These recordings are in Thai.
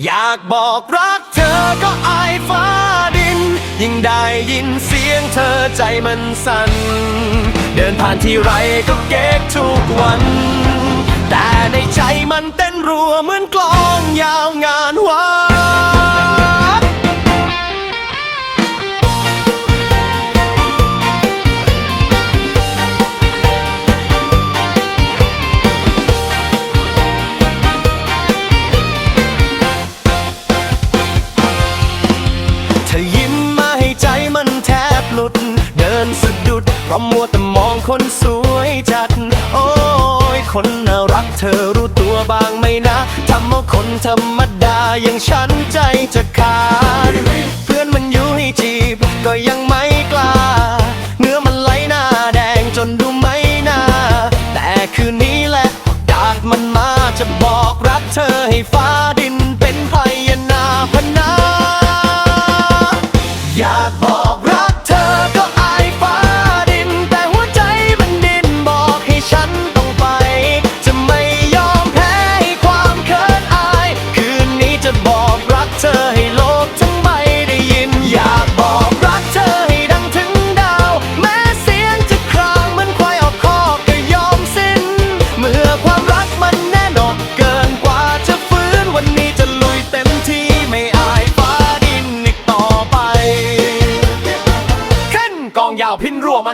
อยากบอกรักเธอก็อายฟ้าดิน ยิ่งได้ยินเสียงเธอใจมันสั่น เดินผ่านที่ไรก็เก๊กทุกวัน แต่ในใจมันเต้นรัวเหมือนกลองยาวงานวัด สะดุด เพราะมัวแต่มองคนสวยจัด โอ้ย คนน่ารักเธอรู้ตัวบ้างไหมนะทำเอาคนธรรมดาอย่างฉันใจจะขาด เพื่อนมันอยู่ให้จีบก็ยัง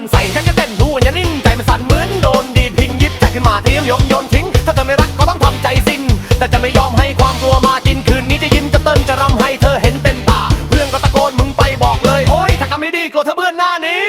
มันใส่ฉันจะเต้นดูอย่านิ่งใจมันสั่นเหมือนโดนดีดพิงยิบใจขึ้นมาเที่ยมยมโยนทิ้ง ถ้าเธอไม่รักก็ต้องทำใจสิ้น แต่จะไม่ยอมให้ความกลัวมากินคืนนี้จะยิ้มจะเต้นจะรำให้เธอเห็นเต็มตา เพื่อนก็ตะโกนมึงไปบอกเลย โอ๊ยถ้าทำไม่ดีกลัวเธอเบื่อหน้านี้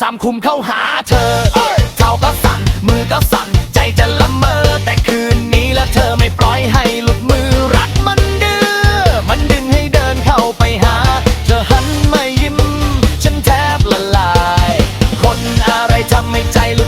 สามคุมเข้าหาเธอเท้าก็สั่นมือก็สั่นใจจะละเมอ แต่คืนนี้แล้วเธอไม่ปล่อยให้หลุดมือรักมันดื้อมันดึงให้เดินเข้าไปหา เธอหันมายิ้ม ฉันแทบละลาย คนอะไรทำให้ใจหลุด